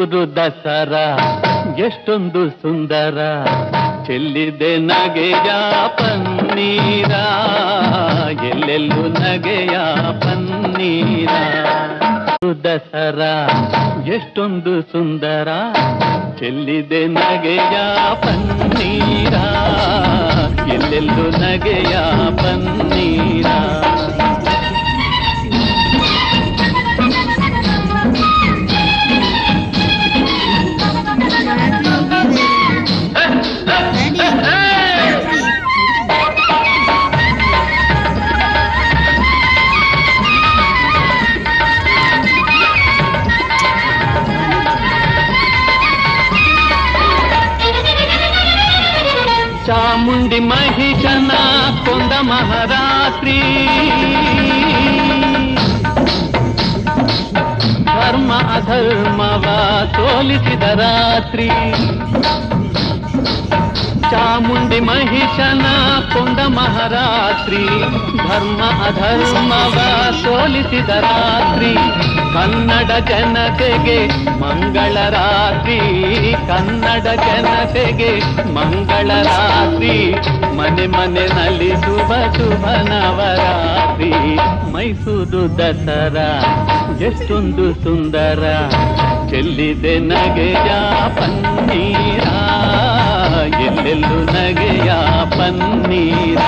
ಇದು ದಸರಾ. ಎಷ್ಟೊಂದು ಸುಂದರ. ಚೆಲ್ಲಿದೆ ನಗೆಯ ಪನ್ನೀರ. ಎಲ್ಲೆಲ್ಲೂ ನಗೆಯ ಪನ್ನೀರ. ದಸರಾ, ಎಷ್ಟೊಂದು ಸುಂದರ. ಚೆಲ್ಲಿದೆ ನಗೆಯ ಪನ್ನೀರ. ಎಲ್ಲೆಲ್ಲೂ ನಗೆಯ ಪನ್ನೀರ. చాముండి మహిషన కొండ మహారాత్రి. ధర్మ అధర్మవ తోలిసిద రాత్రి. చాముండి మహిషన కొండ మహారాత్రి. ధర్మ అధర్మవ ಹೋಲಿಸಿದ ರಾತ್ರಿ, ಕನ್ನಡ ಜನತೆಗೆ ಮಂಗಳ ರಾತ್ರಿ, ಕನ್ನಡ ಜನತೆಗೆ ಮಂಗಳ ರಾತ್ರಿ, ಮನೆ ಮನೆ ನಲಿಸುವ ಶುಭ ನವರಾತ್ರಿ, ಮೈಸೂರು ದಸರಾ, ಎಷ್ಟೊಂದು ಸುಂದರ, ಚೆಲ್ಲಿದೆ ನಗೆಯ ಪನ್ನೀರ, ಎಲ್ಲೆಲ್ಲೂ ನಗೆಯ ಪನ್ನೀರ.